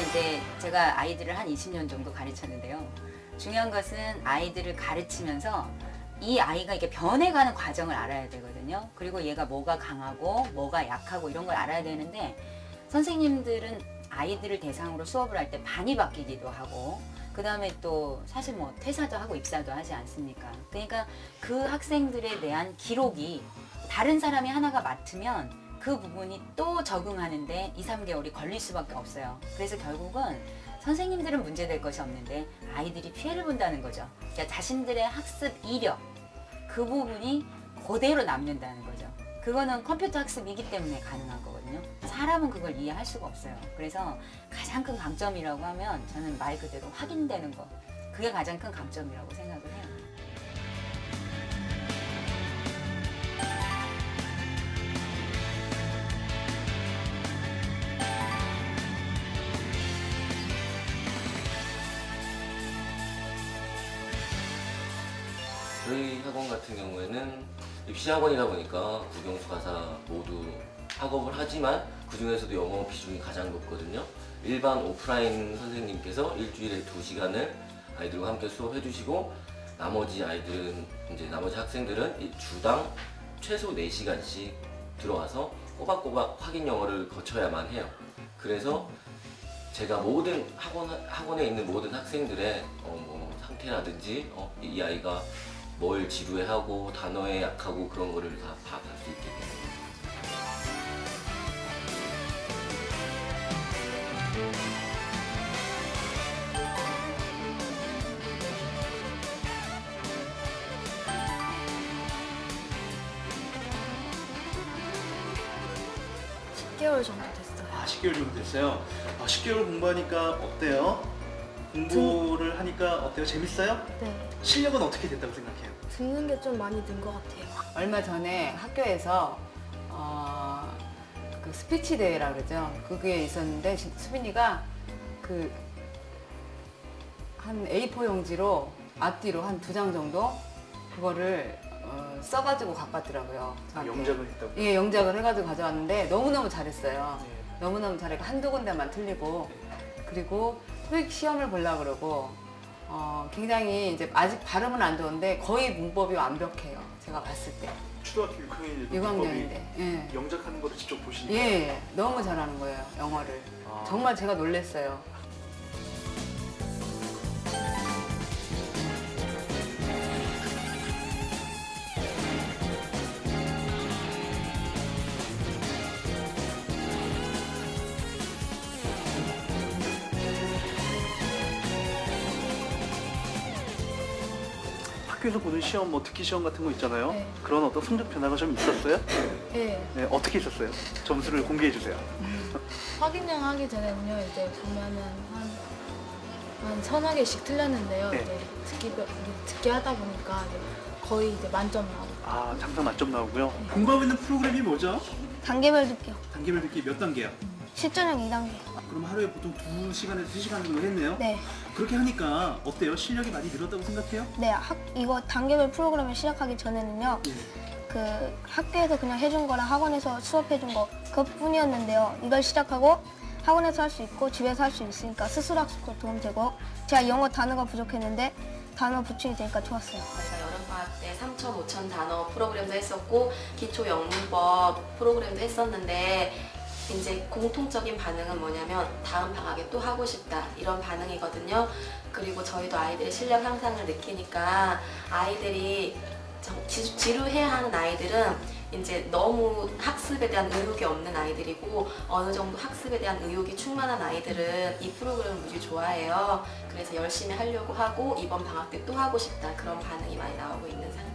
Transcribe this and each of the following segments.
이제 제가 아이들을 한 20년 정도 가르쳤는데요. 중요한 것은 아이들을 가르치면서 이 아이가 이게 변해가는 과정을 알아야 되거든요. 그리고 얘가 뭐가 강하고 뭐가 약하고 이런 걸 알아야 되는데 선생님들은 아이들을 대상으로 수업을 할 때 반이 바뀌기도 하고 그 다음에 또 사실 뭐 퇴사도 하고 입사도 하지 않습니까? 그러니까 그 학생들에 대한 기록이 다른 사람이 하나가 맡으면 그 부분이 또 적응하는데 2, 3개월이 걸릴 수밖에 없어요. 그래서 결국은 선생님들은 문제될 것이 없는데 아이들이 피해를 본다는 거죠. 그러니까 자신들의 학습 이력 그 부분이 그대로 남는다는 거죠. 그거는 컴퓨터 학습이기 때문에 가능한 거거든요. 사람은 그걸 이해할 수가 없어요. 그래서 가장 큰 강점이라고 하면 저는 말 그대로 확인되는 거. 그게 가장 큰 강점이라고 생각을 해요. 학원 같은 경우에는 입시 학원이다 보니까 국영수 가사 모두 학업을 하지만 그 중에서도 영어 비중이 가장 높거든요. 일반 오프라인 선생님께서 일주일에 두 시간을 아이들과 함께 수업해 주시고 나머지 아이들은 이제 나머지 학생들은 이 주당 최소 4시간씩 들어와서 꼬박꼬박 확인 영어를 거쳐야만 해요. 그래서 제가 모든 학원 학원에 있는 모든 학생들의 어, 뭐 상태라든지 어, 이 아이가 뭘 지루해하고 단어에 약하고 그런 거를 다 파악할 수 있게. 십 10개월 정도 됐어요. 아, 10개월 정도 됐어요. 아, 10개월 공부하니까 어때요? 공부를 하니까 어때요? 재밌어요? 네. 실력은 어떻게 됐다고 생각해요? 듣는 게 좀 많이 는 것 같아요. 얼마 전에 학교에서 어, 그 스피치 대회라 그러죠. 그게 있었는데 시- 수빈이가 그 한 A4 용지로 앞뒤로 한 두 장 정도 그거를 어, 써가지고 갖고 왔더라고요. 아, 저한테. 영작을 했다고. 예, 영작을 해가지고 가져왔는데 너무너무 잘했어요. 네. 너무너무 잘했고 한두 군데만 틀리고 그리고 토익 시험을 보려고 그러고 어, 굉장히 이제 아직 발음은 안 좋은데 거의 문법이 완벽해요. 제가 봤을 때. 초등학교 6학년인데 6학년인데. 예. 영작하는 거를 직접 보시니까 예, 예. 너무 잘하는 거예요. 영어를. 아. 정말 제가 놀랬어요. 학교에서 보는 시험 뭐 듣기 시험 같은 거 있잖아요. 네. 그런 어떤 성적 변화가 좀 있었어요? 네. 네, 어떻게 있었어요? 점수를 공개해 주세요. 확인형 하기 전에는요, 이제 보면은 한, 한 서너 개씩 틀렸는데요. 네. 이제 듣기, 듣기 하다 보니까 이제 거의 이제 만점 나오고. 아, 장사 만점 나오고요. 공부하고 있는 프로그램이 뭐죠? 단계별 듣기요. 단계별 듣기 몇 단계요? 실전형 2단계. 그럼 하루에 보통 2시간에서 3시간 정도 했네요? 네. 그렇게 하니까 어때요? 실력이 많이 늘었다고 생각해요? 네, 학, 이거 단계별 프로그램을 시작하기 전에는요, 네. 그 학교에서 그냥 해준 거랑 학원에서 수업해준 거 그것뿐이었는데요. 이걸 시작하고 학원에서 할 수 있고 집에서 할 수 있으니까 스스로 학습도 도움되고 제가 영어 단어가 부족했는데 단어 보충이 되니까 좋았어요. 그래서 여름방학 때 3천, 5천 단어 프로그램도 했었고 기초 영문법 프로그램도 했었는데 이제 공통적인 반응은 뭐냐면 다음 방학에 또 하고 싶다 이런 반응이거든요. 그리고 저희도 아이들의 실력 향상을 느끼니까 아이들이 지루해하는 아이들은 이제 너무 학습에 대한 의욕이 없는 아이들이고 어느 정도 학습에 대한 의욕이 충만한 아이들은 이 프로그램을 무지 좋아해요. 그래서 열심히 하려고 하고 이번 방학 때 또 하고 싶다 그런 반응이 많이 나오고 있는 상태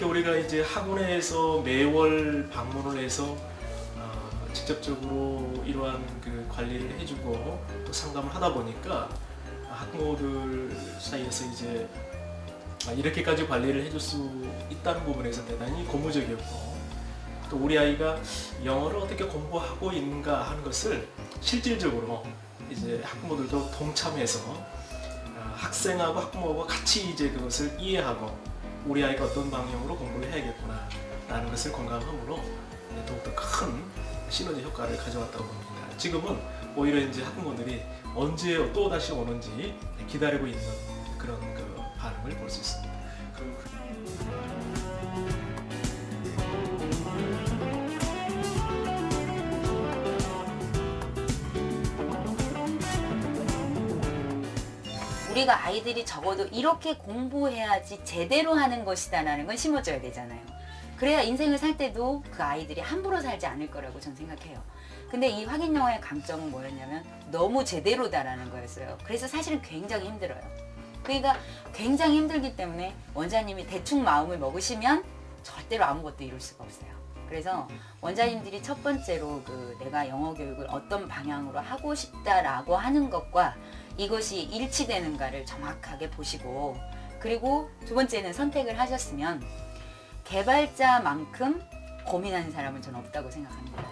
이렇게 우리가 이제 학원에서 매월 방문을 해서 어, 직접적으로 이러한 그 관리를 해주고 또 상담을 하다 보니까 학부모들 사이에서 이제 아, 이렇게까지 관리를 해줄 수 있다는 부분에서 대단히 고무적이었고 또 우리 아이가 영어를 어떻게 공부하고 있는가 하는 것을 실질적으로 이제 학부모들도 동참해서 아, 학생하고 학부모하고 같이 이제 그것을 이해하고 우리 아이가 어떤 방향으로 공부를 해야겠구나 라는 것을 공감함으로 더욱더 큰 시너지 효과를 가져왔다고 봅니다. 지금은 오히려 이제 학부모들이 언제 또 다시 오는지 기다리고 있는 그런 그 반응을 볼 수 있습니다. 우리가 아이들이 적어도 이렇게 공부해야지 제대로 하는 것이다라는 건 심어줘야 되잖아요. 그래야 인생을 살 때도 그 아이들이 함부로 살지 않을 거라고 저는 생각해요. 근데 이 확인 영어의 강점은 뭐였냐면 너무 제대로다라는 거였어요. 그래서 사실은 굉장히 힘들어요. 그러니까 굉장히 힘들기 때문에 원장님이 대충 마음을 먹으시면 절대로 아무것도 이룰 수가 없어요. 그래서 원장님들이 첫 번째로 그 내가 영어 교육을 어떤 방향으로 하고 싶다라고 하는 것과 이것이 일치되는가를 정확하게 보시고 그리고 두 번째는 선택을 하셨으면 개발자만큼 고민하는 사람은 저는 없다고 생각합니다.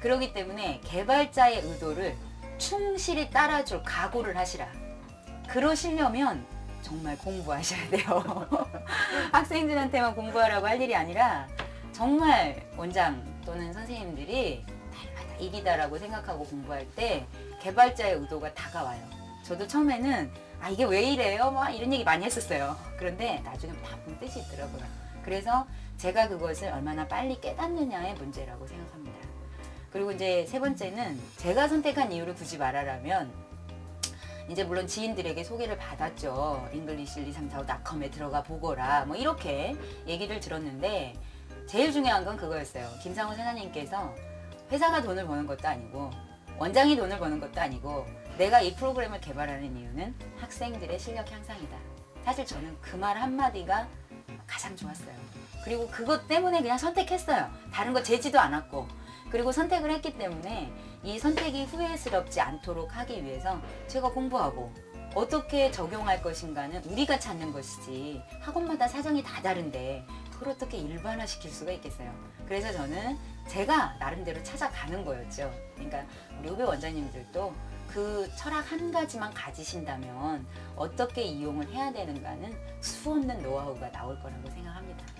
그렇기 때문에 개발자의 의도를 충실히 따라줄 각오를 하시라. 그러시려면 정말 공부하셔야 돼요. 학생들한테만 공부하라고 할 일이 아니라 정말 원장 또는 선생님들이 날마다 일이다라고 생각하고 공부할 때 개발자의 의도가 다가와요. 저도 처음에는 아 이게 왜 이래요? 막 이런 얘기 많이 했었어요. 그런데 나중에 다본 뜻이 있더라고요. 그래서 제가 그것을 얼마나 빨리 깨닫느냐의 문제라고 생각합니다. 그리고 이제 세 번째는 제가 선택한 이유를 굳이 말하라면 이제 물론 지인들에게 소개를 받았죠. 잉글리시 1, 2, 3, 4, 5.com에 들어가 보거라. 뭐 이렇게 얘기를 들었는데 제일 중요한 건 그거였어요. 김상우 세나님께서 회사가 돈을 버는 것도 아니고 원장이 돈을 버는 것도 아니고 내가 이 프로그램을 개발하는 이유는 학생들의 실력 향상이다. 사실 저는 그 말 한마디가 가장 좋았어요. 그리고 그것 때문에 그냥 선택했어요. 다른 거 재지도 않았고. 그리고 선택을 했기 때문에 이 선택이 후회스럽지 않도록 하기 위해서 제가 공부하고 어떻게 적용할 것인가는 우리가 찾는 것이지 학원마다 사정이 다 다른데 그걸 어떻게 일반화시킬 수가 있겠어요. 그래서 저는 제가 나름대로 찾아가는 거였죠. 그러니까 우리 후배 원장님들도 그 철학 한 가지만 가지신다면 어떻게 이용을 해야 되는가는 수 없는 노하우가 나올 거라고 생각합니다.